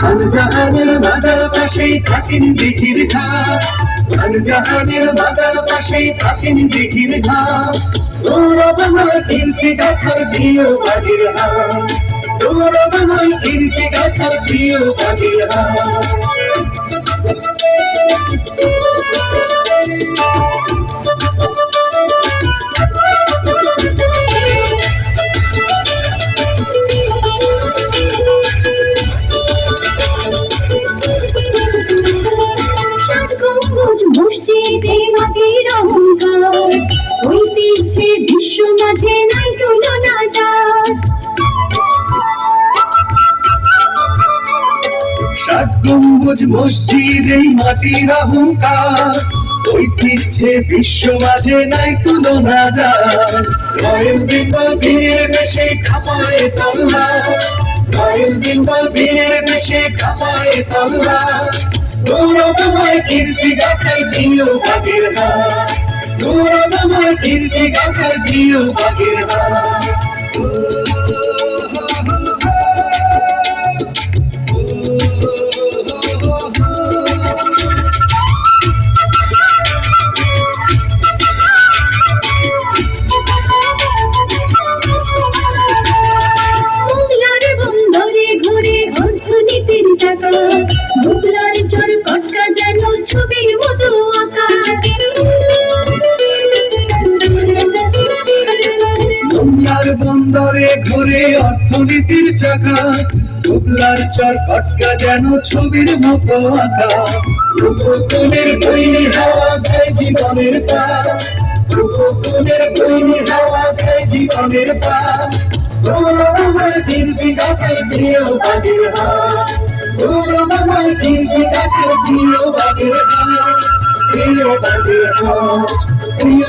খানজাহানের বাজার পাশেই প্রাচীন দিঘির ঘাট। খানজাহানের বাজার পাশেই প্রাচীন দিঘির ঘাট। গৌরবময় কীর্তি গাথার প্রিয় বাজির হাট। গৌরবময় কীর্তি গাথার প্রিয় বাজির হাট। ষাট গম্বুজ মসজিদ, এই মাটির অহংকার। ঐতিহ্যে বিশ্ব মাঝে নাই তুলনা যায় রয়েল বেঙ্গল বীরের বেশে কাপায় তল্লা রয়েল বেঙ্গল বীরের বেশে কাপায় তল্লা গৌরবময় কীর্তি গাথার প্রিয় বাগের গৌরবময় কীর্তি গাথার প্রিয় বাগের চাকা মোগলার চর কটকা যেন ছবির মতো আঁকা বন্দরে ঘুরে অর্থনীতির চাকা। টুকলার চর কটকা যেন ছবির মতো আঁকা রূপকনের তৈরি হাওয়া দেয় জীবনের পা রূপকনের তৈরি হাওয়া দেয় জীবনের পা প্রিয় বাগের হাট গৌরবময় কীর্তি গাছের প্রিয়